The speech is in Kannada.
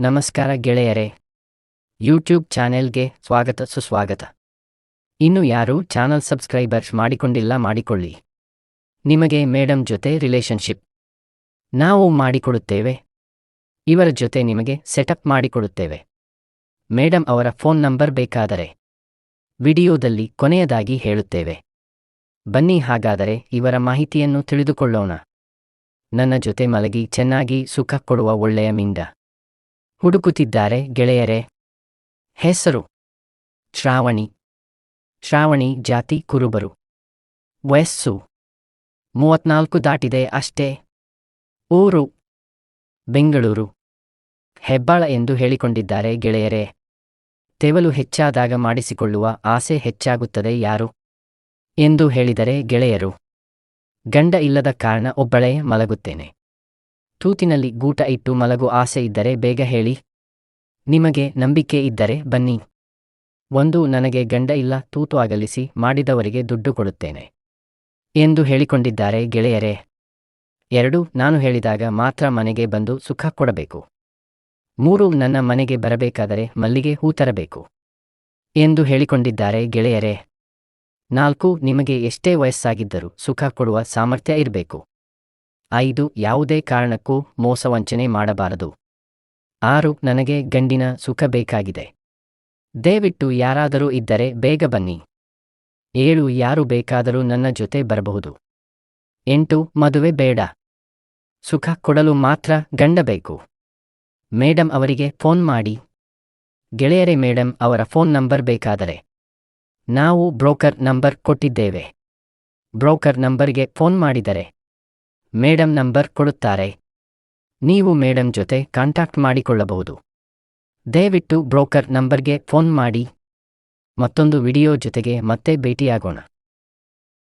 ನಮಸ್ಕಾರ ಗೆಳೆಯರೇ. ಯೂಟ್ಯೂಬ್ ಚಾನೆಲ್ಗೆ ಸ್ವಾಗತ ಸುಸ್ವಾಗತ. ಇನ್ನು ಯಾರು ಚಾನಲ್ ಸಬ್ಸ್ಕ್ರೈಬರ್ಸ್ ಮಾಡಿಕೊಂಡಿಲ್ಲ ಮಾಡಿಕೊಳ್ಳಿ. ನಿಮಗೆ ಮೇಡಮ್ ಜೊತೆ ರಿಲೇಷನ್ಶಿಪ್. ನಾವು ಮಾಡಿಕೊಡುತ್ತೇವೆ. ಇವರ ಜೊತೆ ನಿಮಗೆ ಸೆಟಪ್ ಮಾಡಿಕೊಡುತ್ತೇವೆ. ಮೇಡಮ್ ಅವರ ಫೋನ್ ನಂಬರ್ ಬೇಕಾದರೆ ವಿಡಿಯೋದಲ್ಲಿ ಕೊನೆಯದಾಗಿ ಹೇಳುತ್ತೇವೆ. ಬನ್ನಿ ಹಾಗಾದರೆ ಇವರ ಮಾಹಿತಿಯನ್ನು ತಿಳಿದುಕೊಳ್ಳೋಣ. ನನ್ನ ಜೊತೆ ಮಲಗಿ ಚೆನ್ನಾಗಿ ಸುಖ ಕೊಡುವ ಒಳ್ಳೆಯ ಮಿಂಡ. ಹುಡುಕುತ್ತಿದ್ದಾರೆ ಗೆಳೆಯರೇ. ಹೆಸರು. ಶ್ರಾವಣಿ. ಶ್ರಾವಣಿ ಜಾತಿ ಕುರುಬರು. ವಯಸ್ಸು. ಮೂವತ್ನಾಲ್ಕು ದಾಟಿದೆ ಅಷ್ಟೇ. ಊರು. ಬೆಂಗಳೂರು. ಹೆಬ್ಬಾಳ ಎಂದು ಹೇಳಿಕೊಂಡಿದ್ದಾರೆ ಗೆಳೆಯರೇ. ತೆವಲು ಹೆಚ್ಚಾದಾಗ ಮಾಡಿಸಿಕೊಳ್ಳುವ ಆಸೆ ಹೆಚ್ಚಾಗುತ್ತದೆ ಯಾರು? ಎಂದು ಹೇಳಿದರೆ ಗೆಳೆಯರು. ಗಂಡ ಇಲ್ಲದ ಕಾರಣ ಒಬ್ಬಳೇ ಮಲಗುತ್ತೇನೆ. ತೂತಿನಲ್ಲಿ ಗೂಟ ಇಟ್ಟು ಮಲಗು ಆಸೆ ಇದ್ದರೆ ಬೇಗ ಹೇಳಿ. ನಿಮಗೆ ನಂಬಿಕೆ ಇದ್ದರೆ ಬನ್ನಿ. ಒಂದು, ನನಗೆ ಗಂಡ ಇಲ್ಲ, ತೂತು ಅಗಲಿಸಿ, ಮಾಡಿದವರಿಗೆ ದುಡ್ಡು ಕೊಡುತ್ತೇನೆ. ಎಂದು ಹೇಳಿಕೊಂಡಿದ್ದಾರೆ ಗೆಳೆಯರೇ. ಎರಡು, ನಾನು ಹೇಳಿದಾಗ ಮಾತ್ರ ಮನೆಗೆ ಬಂದು ಸುಖ ಕೊಡಬೇಕು. ಮೂರು, ನನ್ನ ಮನೆಗೆ ಬರಬೇಕಾದರೆ ಮಲ್ಲಿಗೆ ಹೂ ತರಬೇಕು. ಎಂದು ಹೇಳಿಕೊಂಡಿದ್ದಾರೆ ಗೆಳೆಯರೇ. ನಾಲ್ಕು, ನಿಮಗೆ ಎಷ್ಟೇ ವಯಸ್ಸಾಗಿದ್ದರೂ ಸುಖ ಕೊಡುವ ಸಾಮರ್ಥ್ಯ ಇರಬೇಕು. ಐದು, ಯಾವುದೇ ಕಾರಣಕ್ಕೂ ಮೋಸವಂಚನೆ ಮಾಡಬಾರದು. ಆರು, ನನಗೆ ಗಂಡಿನ ಸುಖ ಬೇಕಾಗಿದೆ. ದಯವಿಟ್ಟು ಯಾರಾದರೂ ಇದ್ದರೆ ಬೇಗ ಬನ್ನಿ. ಏಳು, ಯಾರು ಬೇಕಾದರೂ ನನ್ನ ಜೊತೆ ಬರಬಹುದು. ಎಂಟು, ಮದುವೆ ಬೇಡ. ಸುಖ ಕೊಡಲು ಮಾತ್ರ ಗಂಡ ಬೇಕು. ಮೇಡಮ್ ಅವರಿಗೆ ಫೋನ್ ಮಾಡಿ. ಗೆಳೆಯರೇ ಮೇಡಮ್ ಅವರ ಫೋನ್ ನಂಬರ್ ಬೇಕಾದರೆ. ನಾವು ಬ್ರೋಕರ್ ನಂಬರ್ ಕೊಟ್ಟಿದ್ದೇವೆ. ಬ್ರೋಕರ್ ನಂಬರ್ಗೆ ಫೋನ್ ಮಾಡಿದರೆ. ಮೇಡಮ್ ನಂಬರ್ ಕೊಡುತ್ತಾರೆ. ನೀವು ಮೇಡಂ ಜೊತೆ ಕಾಂಟ್ಯಾಕ್ಟ್ ಮಾಡಿಕೊಳ್ಳಬಹುದು. ದಯವಿಟ್ಟು ಬ್ರೋಕರ್ ನಂಬರ್ಗೆ ಫೋನ್ ಮಾಡಿ. ಮತ್ತೊಂದು ವಿಡಿಯೋ ಜೊತೆಗೆ ಮತ್ತೆ ಭೇಟಿಯಾಗೋಣ.